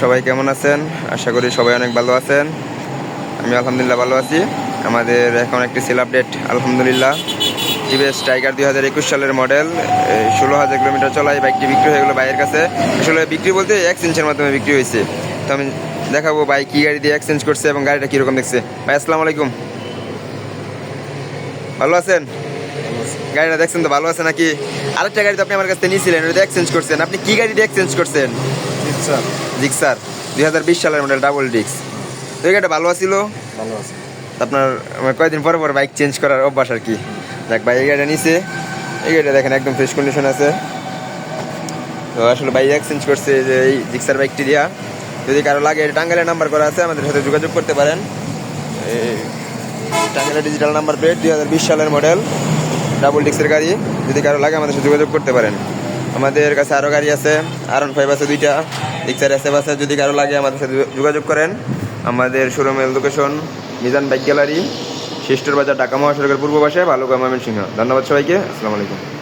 সবাই কেমন আছেন? আশা করি সবাই অনেক ভালো আছেন। আমি আলহামদুলিল্লাহ ভালো আছি। আমাদের এখন একটি সেল আপডেট, আলহামদুলিল্লাহ। টিভিএস টাইগার দুই হাজার একুশ সালের মডেল। ষোলো হাজার কিলোমিটার চলায় বাইকটি বিক্রি হয়ে গেলো বাইরের কাছে। আসলে বিক্রি বলতে এক্সচেঞ্জের মাধ্যমে বিক্রি হয়েছে। তো আমি দেখাবো বাইক কী গাড়ি দিয়ে এক্সচেঞ্জ করছে এবং গাড়িটা কীরকম দেখছে। ভাই, আসসালামু আলাইকুম। ভালো আছেন? গাড়িটা দেখছেন তো ভালো আছে নাকি? আরেকটা গাড়ি তো আপনি আমার কাছ নিয়েছিলেন, ওটা এক্সচেঞ্জ করছেন। আপনি কি গাড়ি দিয়ে এক্সচেঞ্জ করছেন? জিক্সার। দুই হাজার বিশ সালের মডেল ডাবল ডিক্স তো গাড়িটা ভালো ছিল ভালো আছে। আপনার আমার কয়েকদিন পর পর বাইক চেঞ্জ করার অভ্যাস আর কি। দেখ ভাই এই গাড়িটা নিছে। এই গাড়িটা দেখেন একদম ফ্রেশ কন্ডিশন আছে। তো আসলে বাইক এক্সচেঞ্জ করছে যে এই জিক্সার বাইকটি দিয়া। যদি কারও লাগে টাঙ্গাইলের নাম্বার করা আছে আমাদের সাথে যোগাযোগ করতে পারেন। এই টাঙ্গাইলের ডিজিটাল নাম্বার প্লেট দুই হাজার বিশ সালের মডেল ডাবল ডিক্সের গাড়ি। যদি কারও লাগে আমাদের সাথে যোগাযোগ করতে পারেন। আমাদের কাছে আরও গাড়ি আছে আর ফাইভ আছে দুইটা রিক্সার এসে আছে, যদি কারও লাগে আমাদের সাথে যোগাযোগ করেন। আমাদের শোরুমের লোকেশন মিজান বাইক গ্যালারি শিষ্টর বাজার ঢাকা মহাসড়কের পূর্ব পাশে ভালুকা ময়মনসিংহ। ধন্যবাদ সবাইকে, আসসালামু আলাইকুম।